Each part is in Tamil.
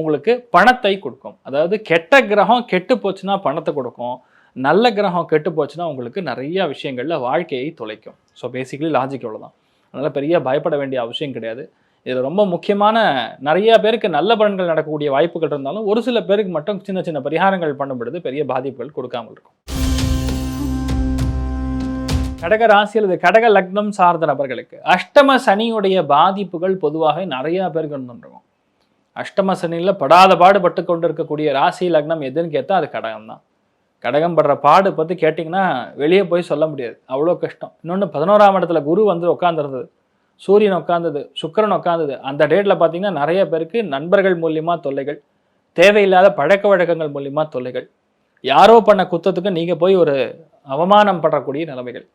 உங்களுக்கு பணத்தை கொடுக்கும். அதாவது கெட்ட கிரகம் கெட்டு போச்சுன்னா பணத்தை கொடுக்கும். நல்ல கிரகம் கெட்டு போச்சுன்னா உங்களுக்கு நிறைய விஷயங்களில் வாழ்க்கையை தொலைக்கும். ஸோ பேசிக்கலி லாஜிக் இவ்வளோதான் அதனால் பெரிய பயப்பட வேண்டிய அவசியம் கிடையாது. இதில் ரொம்ப முக்கியமான நிறைய பேருக்கு நல்ல பலன்கள் நடக்கக்கூடிய வாய்ப்புகள் இருந்தாலும் ஒரு சில பேருக்கு மட்டும் சின்ன சின்ன பரிகாரங்கள் பண்ணும்பொழுது பெரிய பாதிப்புகள் கொடுக்காமல் இருக்கும். கடக ராசி அல்லது கடக லக்னம் சார்ந்த நபர்களுக்கு அஷ்டம சனியுடைய பாதிப்புகள் பொதுவாக நிறைய பேருக்கு இருந்துருக்கும். அஷ்டம சனியில் படாத பாடுபட்டு கொண்டு இருக்கக்கூடிய ராசி லக்னம் எதுன்னு கேட்டால் அது கடகம் தான் கடகம் படுற பாடு பற்றி கேட்டிங்கன்னா வெளியே போய் சொல்ல முடியாது. அவ்வளோ கஷ்டம். இன்னொன்று பதினோராம் இடத்துல குரு வந்து உட்காந்துருந்தது சூரியன் உட்காந்தது சுக்கிரன் உட்காந்தது அந்த டேட்டில் பார்த்தீங்கன்னா நிறைய பேருக்கு நண்பர்கள் மூலியமாக தொல்லைகள் தேவையில்லாத பழக்க வழக்கங்கள் மூலியமாக தொல்லைகள். யாரோ பண்ண குத்தத்துக்கு நீங்கள் போய் ஒரு அவமானம் படக்கூடிய நிலைமைகள்.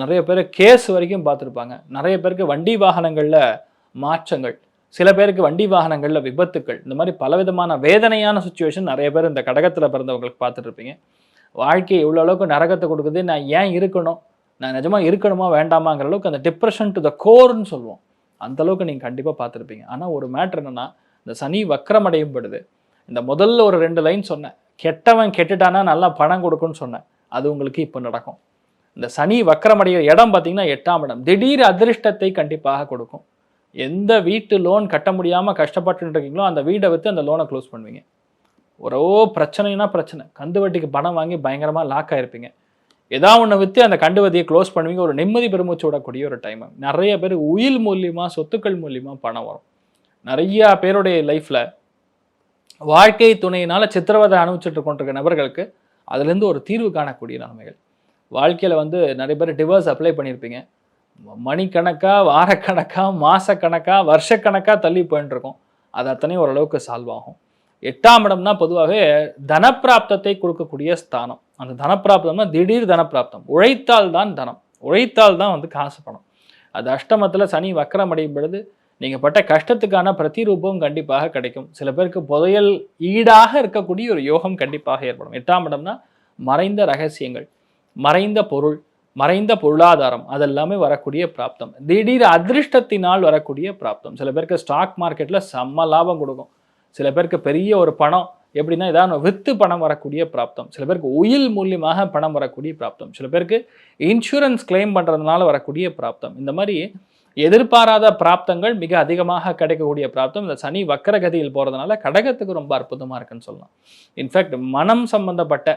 நிறைய பேர் கேஸ் வரைக்கும் பார்த்துருப்பாங்க நிறைய பேருக்கு வண்டி வாகனங்களில் மாற்றங்கள். சில பேருக்கு வண்டி வாகனங்களில் விபத்துக்கள் இந்த மாதிரி பலவிதமான வேதனையான சுச்சுவேஷன் நிறைய பேர் இந்த கடகத்தில் பிறந்தவங்களுக்கு பார்த்துட்டு இருப்பீங்க. வாழ்க்கை இவ்வளோ அளவுக்கு நரகத்தை கொடுக்குது நான் ஏன் இருக்கணும்? நான் நிஜமாக இருக்கணுமா வேண்டாமாங்கிற அளவுக்கு அந்த டிப்ரெஷன் டு த கோர்னு சொல்லுவோம். அந்த அளவுக்கு நீங்கள் கண்டிப்பாக பார்த்துருப்பீங்க. ஆனால் ஒரு மேட்ரு என்னென்னா இந்த சனி வக்கரமடையும் படுது இந்த முதல்ல ஒரு ரெண்டு லைன் சொன்னேன். கெட்டவன் கெட்டுட்டானா நல்லா பணம் கொடுக்கும்னு சொன்னேன். அது உங்களுக்கு இப்போ நடக்கும். இந்த சனி வக்கரமடைகிற இடம் பார்த்தீங்கன்னா எட்டாம் இடம். திடீர் அதிர்ஷ்டத்தை கண்டிப்பாக கொடுக்கும். எந்த வீட்டு லோன் கட்ட முடியாமல் கஷ்டப்பட்டு இருக்கீங்களோ அந்த வீடை விற்று அந்த லோனை க்ளோஸ் பண்ணுவீங்க. ஒரே பிரச்சனைனா பிரச்சனை. கந்து வட்டிக்கு பணம் வாங்கி பயங்கரமாக லாக் ஆகிருப்பீங்க ஏதாவது ஒன்று விற்று அந்த கண்டு வட்டியை க்ளோஸ் பண்ணுவீங்க. ஒரு நிம்மதி பெருமூச்சு விடக்கூடிய ஒரு டைம் நிறைய பேர் உயில் மூலியமாக சொத்துக்கள் மூலியமாக பணம் வரும். நிறையா பேருடைய லைஃப்பில் வாழ்க்கை துணையினால் சித்திரவதை அனுபவிச்சுட்டு கொண்டிருக்க நபர்களுக்கு அதுலேருந்து ஒரு தீர்வு காணக்கூடிய நிலைமைகள். வாழ்க்கையில் வந்து நிறைய பேர் டிவோர்ஸ் அப்ளை பண்ணியிருப்பீங்க. மணிக்கணக்காக வாரக்கணக்காக மாதக்கணக்காக வருஷக்கணக்காக தள்ளி போயின்ட்டுருக்கோம் அது அத்தனையும் ஓரளவுக்கு சால்வ் ஆகும். எட்டாம் இடம்னா பொதுவாகவே தனப்பிராப்தத்தை கொடுக்கக்கூடிய ஸ்தானம். அந்த தனப்பிராப்தம்னா திடீர் தனப்பிராப்தம். உழைத்தால் தான் தனம். உழைத்தால் தான் வந்து காசு பணம். அது அஷ்டமத்தில் சனி வக்கரம் அடையும் பொழுது நீங்கள் பட்ட கஷ்டத்துக்கான பிரதிரூபம் கண்டிப்பாக கிடைக்கும். சில பேருக்கு புதையல் ஈடாக இருக்கக்கூடிய ஒரு யோகம் கண்டிப்பாக ஏற்படும். எட்டாம் இடம்னா மறைந்த ரகசியங்கள் மறைந்த பொருள் மறைந்த பொருளாதாரம் அதெல்லாமே வரக்கூடிய பிராப்தம். திடீர் அதிர்ஷ்டத்தினால் வரக்கூடிய பிராப்தம். சில பேருக்கு ஸ்டாக் மார்க்கெட்டில் செம்ம லாபம் கொடுக்கும். சில பேருக்கு பெரிய ஒரு பணம் எப்படின்னா ஏதாவது வித்து பணம் வரக்கூடிய பிராப்தம். சில பேருக்கு உயில் மூலியமாக பணம் வரக்கூடிய பிராப்தம். சில பேருக்கு இன்சூரன்ஸ் கிளைம் பண்ணுறதுனால வரக்கூடிய பிராப்தம். இந்த மாதிரி எதிர்பாராத பிராப்தங்கள் மிக அதிகமாக கிடைக்கக்கூடிய பிராப்தம். இந்த சனி வக்கரகதியில் போகிறதுனால கடகத்துக்கு ரொம்ப அற்புதமாக இருக்குன்னு சொல்லலாம். இன்ஃபேக்ட் மனம் சம்பந்தப்பட்ட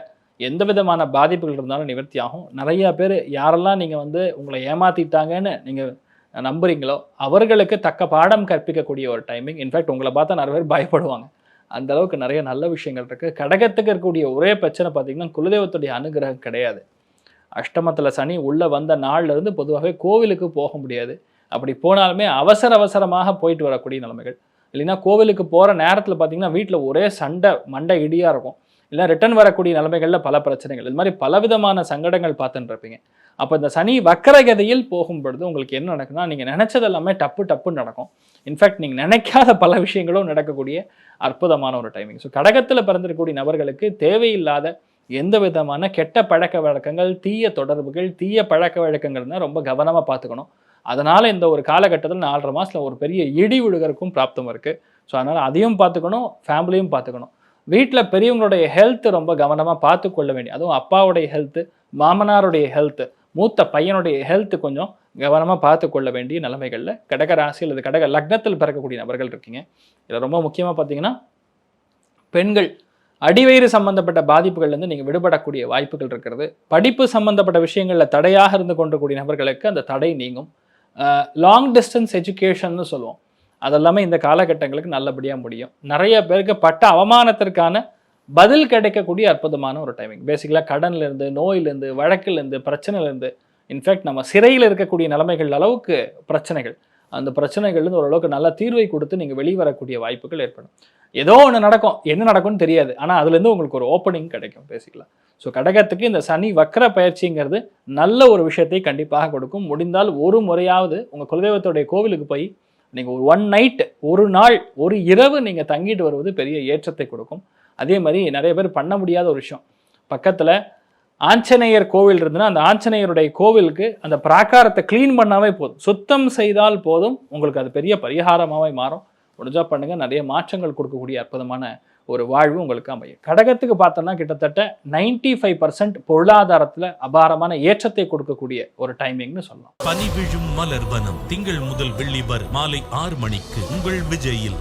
எந்த விதமான பாதிப்புகள் இருந்தாலும் நிவர்த்தி ஆகும். நிறைய பேர் யாரெல்லாம் நீங்கள் வந்து உங்களை ஏமாத்திட்டாங்கன்னு நீங்கள் நம்புறீங்களோ அவர்களுக்கு தக்க பாடம் கற்பிக்கக்கூடிய ஒரு டைமிங் இன்ஃபேக்ட் உங்களை பார்த்தா நிறைய பேர் பயப்படுவாங்க. அந்த அளவுக்கு நிறைய நல்ல விஷயங்கள் இருக்குது கடகத்துக்கு இருக்கக்கூடிய ஒரே பிரச்சனை பார்த்தீங்கன்னா குலதெய்வத்துடைய அனுகிரகம் கிடையாது. அஷ்டமத்தில் சனி உள்ளே வந்த நாள்லேருந்து பொதுவாகவே கோவிலுக்கு போக முடியாது. அப்படி போனாலுமே அவசர அவசரமாக போயிட்டு வரக்கூடிய நிலைமைகள். இல்லைன்னா கோவிலுக்கு போகிற நேரத்தில் பார்த்தீங்கன்னா வீட்டில் ஒரே சண்டை மண்டை இடியாக இருக்கும். இல்லை ரிட்டர்ன் வரக்கூடிய நிலைமைகளில் பல பிரச்சனைகள். இது மாதிரி பலவிதமான சங்கடங்கள் பார்த்துட்டுருப்பீங்க அப்போ இந்த சனி வக்கரகதையில் போகும் பொழுது உங்களுக்கு என்ன நடக்குன்னா நீங்கள் நினச்சது எல்லாமே டப்பு டப்புன்னு நடக்கும். இன்ஃபேக்ட் நீங்கள் நினைக்காத பல விஷயங்களும் நடக்கக்கூடிய அற்புதமான ஒரு டைமிங் ஸோ கடகத்தில் பிறந்திருக்கக்கூடிய நபர்களுக்கு தேவையில்லாத எந்த விதமான கெட்ட பழக்க வழக்கங்கள் தீய தொடர்புகள் தீய பழக்க வழக்கங்கள்னா ரொம்ப கவனமாக பார்த்துக்கணும். அதனால் இந்த ஒரு காலகட்டத்தில் நாலரை மாதத்தில் ஒரு பெரிய இடி விழுகிறக்கும் பிராப்தம் இருக்குது ஸோ அதனால் அதையும் பார்த்துக்கணும் ஃபேமிலியும் பார்த்துக்கணும். வீட்டில் பெரியவங்களுடைய ஹெல்த் ரொம்ப கவனமாக பார்த்து கொள்ள வேண்டிய அதுவும் அப்பாவுடைய ஹெல்த்து மாமனாருடைய ஹெல்த்து மூத்த பையனுடைய ஹெல்த் கொஞ்சம் கவனமாக பார்த்து கொள்ள வேண்டிய நிலைமைகளில் கடக ராசி அல்லது கடக லக்னத்தில் பிறக்கக்கூடிய நபர்கள் இருக்கீங்க. இதில் ரொம்ப முக்கியமாக பார்த்தீங்கன்னா பெண்கள் அடிவயிறு சம்பந்தப்பட்ட பாதிப்புகள்லேருந்து நீங்கள் விடுபடக்கூடிய வாய்ப்புகள் இருக்கிறது. படிப்பு சம்பந்தப்பட்ட விஷயங்களில் தடையாக இருந்து கொண்டக்கூடிய நபர்களுக்கு அந்த தடை நீங்கும். லாங் டிஸ்டன்ஸ் எஜுகேஷன்னு சொல்லுவோம். அதெல்லாமே இந்த காலகட்டங்களுக்கு நல்லபடியாக முடியும். நிறைய பேருக்கு பட்ட அவமானத்திற்கான பதில் கிடைக்கக்கூடிய அற்புதமான ஒரு டைமிங் பேசிக்கலாக கடன்லேருந்து நோயிலேருந்து வழக்கிலேருந்து பிரச்சனையிலேருந்து இன்ஃபேக்ட் நம்ம சிறையில் இருக்கக்கூடிய நிலைமைகள் அளவுக்கு பிரச்சனைகள். அந்த பிரச்சனைகள்லேருந்து ஓரளவுக்கு நல்ல தீர்வை கொடுத்து நீங்கள் வெளிவரக்கூடிய வாய்ப்புகள் ஏற்படும். ஏதோ ஒன்று நடக்கும். என்ன நடக்கும்னு தெரியாது. ஆனால் அதுலேருந்து உங்களுக்கு ஒரு ஓப்பனிங் கிடைக்கும் பேசிக்கலாம் ஸோ கடகத்துக்கு இந்த சனி வக்கர பயிற்சிங்கிறது நல்ல ஒரு விஷயத்தை கண்டிப்பாக கொடுக்கும். முடிந்தால் ஒரு முறையாவது உங்கள் குலதெய்வத்துடைய கோவிலுக்கு போய் நீங்கள் ஒரு ஒன் நைட் ஒரு நாள் ஒரு இரவு நீங்கள் தங்கிட்டு வருவது பெரிய ஏற்றத்தை கொடுக்கும். அதே மாதிரி நிறைய பேர் பண்ண முடியாத ஒரு விஷயம். பக்கத்தில் ஆஞ்சநேயர் கோவில் இருந்ததுன்னா அந்த ஆஞ்சநேயருடைய கோவிலுக்கு அந்த பிராகாரத்தை க்ளீன் பண்ணாவே போதும். சுத்தம் செய்தால் போதும். உங்களுக்கு அது பெரிய பரிகாரமாகவே மாறும். முடிஞ்சா பண்ணுங்கள் நிறைய மாற்றங்கள் கொடுக்கக்கூடிய அற்புதமான ஒரு வாழ்வு உங்களுக்கு அமையும். கடகத்துக்கு பார்த்தோம்னா கிட்டத்தட்ட நைன்டி ஃபைவ் பர்சன்ட் பொருளாதாரத்தில் அபாரமான ஏற்றத்தை கொடுக்கக்கூடிய ஒரு டைமிங்னு சொல்லலாம். பனி விழும் மலர் வனம் திங்கள் முதல் வெள்ளி வரை மாலை ஆறு மணிக்கு உங்கள் விஜயில்.